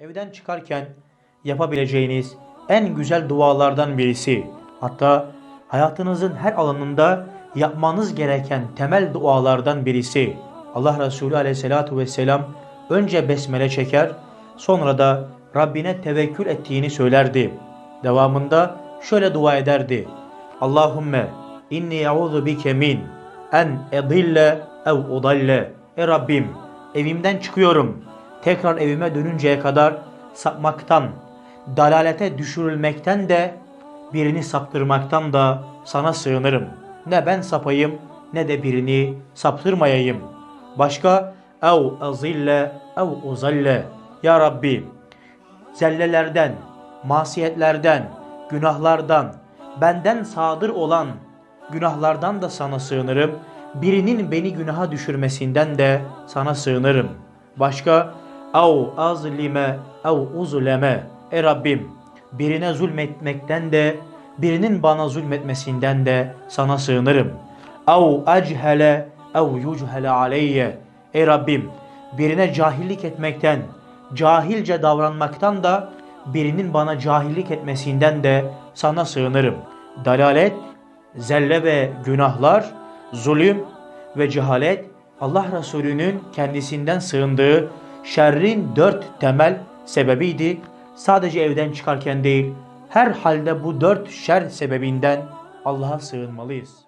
Evden çıkarken yapabileceğiniz en güzel dualardan birisi. Hatta hayatınızın her alanında yapmanız gereken temel dualardan birisi. Allah Resulü aleyhissalatu vesselam önce besmele çeker, sonra da Rabbine tevekkül ettiğini söylerdi. Devamında şöyle dua ederdi. Allahümme inni ya'udhu bike min en edille ev udalle. E Rabbim evimden çıkıyorum. Tekrar evime dönünceye kadar sapmaktan, dalalete düşürülmekten de birini saptırmaktan da sana sığınırım. Ne ben sapayım ne de birini saptırmayayım. Başka ev azille ev uzalle. Ya Rabbi zellelerden, masiyetlerden, günahlardan, benden sadır olan günahlardan da sana sığınırım. Birinin beni günaha düşürmesinden de sana sığınırım. Başka ev azlime ev uzleme. E Rabbim birine zulmetmekten de birinin bana zulmetmesinden de sana sığınırım. Ev echele ev yuchele aleyye. Ey Rabbim birine cahillik etmekten, cahilce davranmaktan da birinin bana cahillik etmesinden de sana sığınırım. Dalalet, zelle ve günahlar, zulüm ve cehalet Allah Resulü'nün kendisinden sığındığı şerrin dört temel sebebiydi. Sadece evden çıkarken değil, her halde bu dört şer sebebinden Allah'a sığınmalıyız.